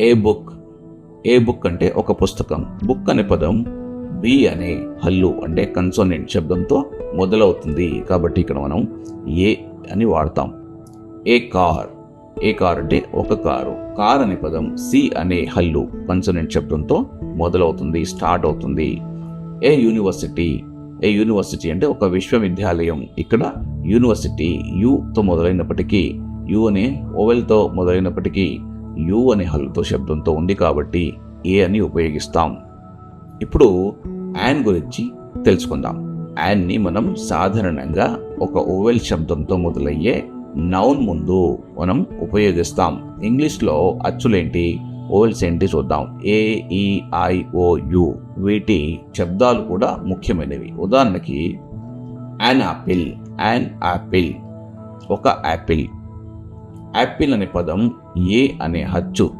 ఏ book ఏ book అంటే ఒక పుస్తకం. బుక్ అనే పదం బి అనే హల్లు అంటే కన్సోనెంట్ శబ్దంతో మొదలవుతుంది. కాబట్టి ఇక్కడ మనం ఏ అని వాడతాం. ఏ కార్. ఏ కార్ అంటే ఒక కారు. కార్ అనే పదం సి అనే హల్లు కన్సోనెంట్ శబ్దంతో మొదలవుతుంది స్టార్ట్ అవుతుంది. ఏ యూనివర్సిటీ. ఏ యూనివర్సిటీ అంటే ఒక విశ్వవిద్యాలయం. ఇక్కడ యూనివర్సిటీ యుతో మొదలైనప్పటికీ యు అనే ఓవెల్తో మొదలైనప్పటికీ యు అనే హల్లుతో శబ్దంతో ఉంది కాబట్టి ఏ అని ఉపయోగిస్తాం. ఇప్పుడు యాన్ గురించి తెలుసుకుందాం. యాన్ని మనం సాధారణంగా ఒక ఓవెల్ శబ్దంతో మొదలయ్యే నౌన్ ముందు మనం ఉపయోగిస్తాం. ఇంగ్లీష్లో అచ్చులేంటి? ఓవెల్స్ ఏంటి చూద్దాం. ఏ ఓ వీటి శబ్దాలు కూడా ముఖ్యమైనవి. ఉదాహరణకి యాన్ యాపిల్ యాన్ యాపిల్ ఒక యాపిల్ యాపిల్ అనే పదం ఏ అనే హచ్చు.